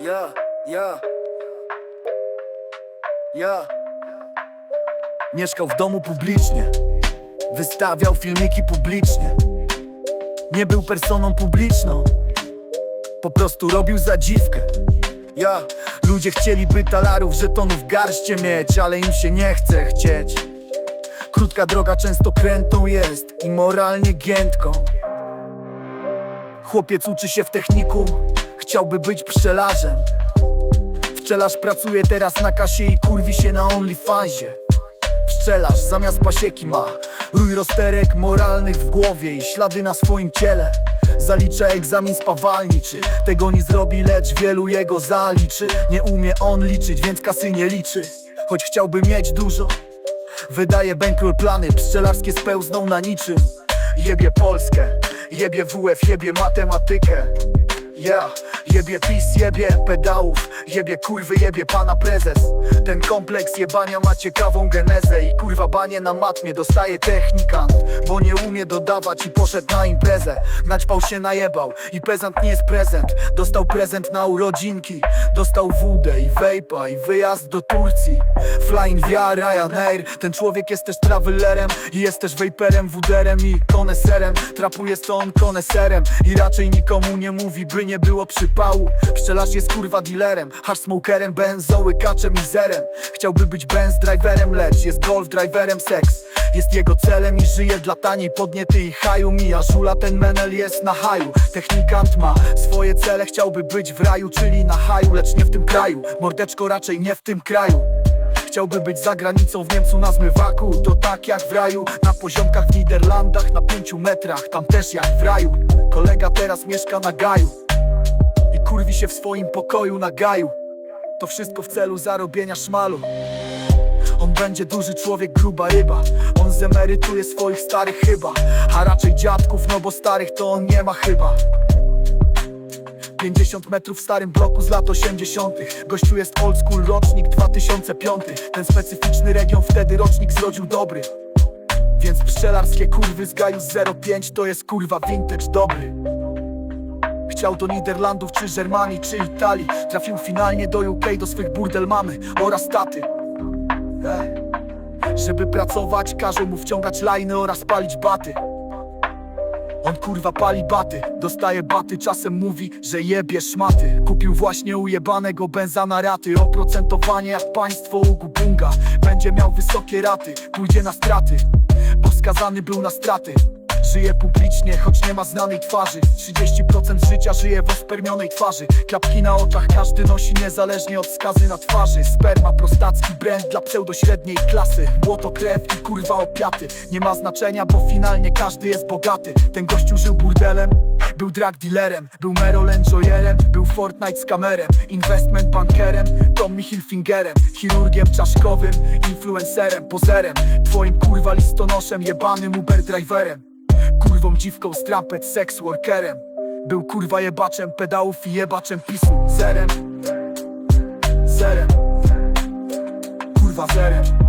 Ja, ja. Ja. Mieszkał w domu publicznie. Wystawiał filmiki publicznie. Nie był personą publiczną. Po prostu robił zadziwkę. Ja, ludzie chcieliby talarów, żetonów garście mieć, ale im się nie chce chcieć. Krótka droga często krętą jest i moralnie giętką. Chłopiec uczy się w technikum, chciałby być pszczelarzem. Pszczelarz pracuje teraz na kasie i kurwi się na OnlyFansie. Pszczelarz zamiast pasieki ma rój rozterek moralnych w głowie i ślady na swoim ciele. Zalicza egzamin spawalniczy, tego nie zrobi, lecz wielu jego zaliczy. Nie umie on liczyć, więc kasy nie liczy, choć chciałby mieć dużo. Wydaje bankroll plany, pszczelarskie spełzną na niczym Jebie Polskę, jebie WF, jebie matematykę Ja, jebie PiS, jebie pedałów Jebie kurwy, jebie pana prezes. Ten kompleks jebania ma ciekawą genezę I kurwa banie na matmie dostaje technikant Bo nie umie dodawać i poszedł na imprezę. Naćpał się najebał i prezent nie jest prezent. Dostał prezent na urodzinki Dostał wódę i vejpa i wyjazd do Turcji. Flying via Ryanair Ten człowiek jest też travelerem I jest też vejperem, wuderem i koneserem. Trapuje stąd koneserem I raczej nikomu nie mówi, by nie było przypału Pszczelarz jest kurwa dealerem. Hash smokerem, benzoły, kaczem i zerem Chciałby być benz driverem, lecz jest golf driverem seks. Jest jego celem i żyje dla taniej. Podniety i haju Mija żula, ten menel jest na haju. Technikant ma swoje cele, chciałby być w raju Czyli na haju, lecz nie w tym kraju. Mordeczko raczej nie w tym kraju. Chciałby być za granicą w Niemcu na zmywaku. To tak jak w raju Na poziomkach w Niderlandach Na pięciu metrach, tam też jak w raju. Kolega teraz mieszka na gaju I kurwi się w swoim pokoju na gaju. To wszystko w celu zarobienia szmalu. On będzie duży człowiek, gruba ryba. On zemerytuje swoich starych chyba. A raczej dziadków, no bo starych to on nie ma chyba. 50 metrów w starym bloku z lat 80 Gościu jest old school, rocznik 2005 Ten specyficzny region wtedy rocznik zrodził dobry. Więc pszczelarskie kurwy z gaju 05 To jest kurwa vintage dobry Chciał do Niderlandów, czy Germanii, czy Italii. Trafił finalnie do UK, do swych burdel mamy oraz taty. Żeby pracować, każą mu wciągać lajny oraz palić baty. On kurwa pali baty, dostaje baty, czasem mówi, że jebie szmaty. Kupił właśnie ujebanego benza na raty Oprocentowanie jak państwo u Gubunga Będzie miał wysokie raty, pójdzie na straty Bo skazany był na straty Żyje publicznie, choć nie ma znanej twarzy. 30% życia żyje w ospermionej twarzy. Klapki na oczach każdy nosi niezależnie od skazy na twarzy. Sperma, prostacki brand dla pseudośredniej klasy. Błoto, krew i kurwa opiaty. Nie ma znaczenia, bo finalnie każdy jest bogaty. Ten gościu żył burdelem był drug dealerem, był Merrill Enjoyerem Był Fortnite z investment bankerem Tommy Hilfingerem, chirurgiem czaszkowym Influencerem, pozerem Twoim kurwa listonoszem, jebanym Uber driverem Kurwą dziwką z trampet, sex workerem. Był kurwa jebaczem pedałów i jebaczem pisu. Zerem. Zerem. Kurwa zerem